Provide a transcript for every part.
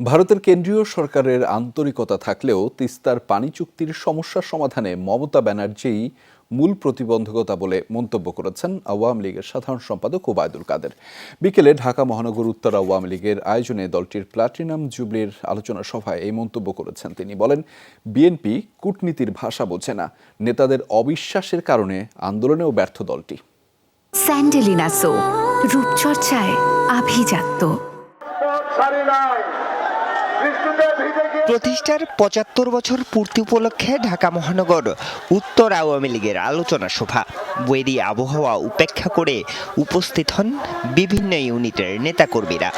ভারতের কেন্দ্রীয় সরকারের আন্তরিকতা থাকলেও তিস্তার পানি চুক্তির সমস্যা সমাধানে মমতা ব্যানার্জিই মূল প্রতিবন্ধকতা বলে মন্তব্য করেছেন আওয়ামী লীগের সাধারণ সম্পাদক ওবায়দুল কাদের। বিকেলে ঢাকা মহানগর উত্তর আওয়ামী লীগের আয়োজনে দলটির প্লাটিনাম জুবলির আলোচনা সভায় এই মন্তব্য করেছেন। তিনি বলেন বিএনপি কূটনীতির ভাষা বোঝে না। নেতাদের অবিশ্বাসের কারণে আন্দোলনেও ব্যর্থ দলটি। স্যান্ডেলিনা সো রূপচর্চায় আভিজাত্য। প্রতিষ্ঠার পঁচাত্তর বছর পূর্তি উপলক্ষে ঢাকা মহানগর, উত্তর আওয়ামী লীগের আলোচনা সভা। বৈরী আবহাওয়া উপেক্ষা করে উপস্থিত হন বিভিন্ন ইউনিটের নেতাকর্মীরা।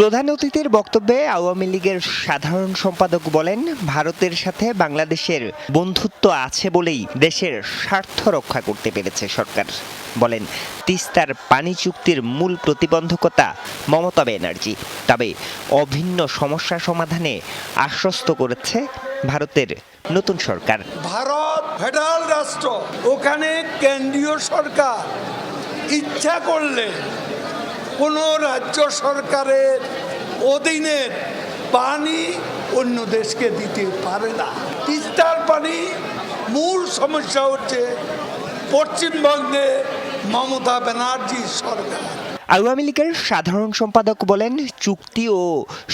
প্রধান অতিথির বক্তব্যে আওয়ামী লীগের সাধারণ সম্পাদক বলেন, ভারতের সাথে বাংলাদেশের বন্ধুত্ব আছে বলেই দেশের স্বার্থ রক্ষা করতে পেরেছে সরকার। বলেন, তিস্তার পানি চুক্তির মূল প্রতিবন্ধকতা মমতা ব্যানার্জি। তবে অভিন্ন সমস্যা সমাধানে আশ্বস্ত করেছে ভারতের নতুন সরকার। ভারত ফেডারেল রাষ্ট্র, ওখানে কেন্দ্রীয় সরকার। ইচ্ছা করলে কোনো রাজ্য সরকারের অধীনের পানি অন্য দেশকে দিতে পারে না। তিস্তার পানি মূল সমস্যা হচ্ছে পশ্চিমবঙ্গে মমতা ব্যানার্জি সরকার। আওয়ামী লীগের সাধারণ সম্পাদক বলেন চুক্তি ও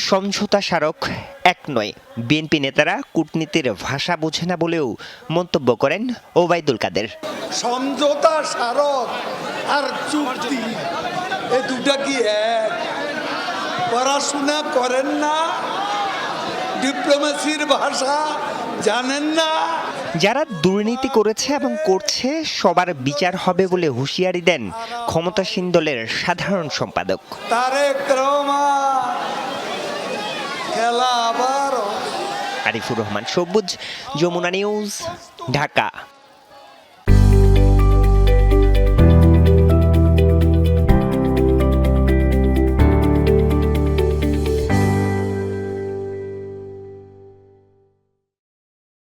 সমঝোতা স্মারক এক নয়। বিএনপি নেতারা কূটনীতির ভাষা বোঝে না বলেও মন্তব্য করেন ওবায়দুল কাদের। সমঝোতা স্মারক আর চুক্তি এ দুটা কি এক? পড়াশোনা করেন না? ডিপ্লোমেসির ভাষা জানেন না? যারা দুর্নীতি করেছে এবং করছে সবার বিচার হবে বলে হুঁশিয়ারি দেন ক্ষমতাসীন দলের সাধারণ সম্পাদক। তারেক রহমান। খেলা আবার আরিফুর রহমান সবুজ যমুনা নিউজ ঢাকা।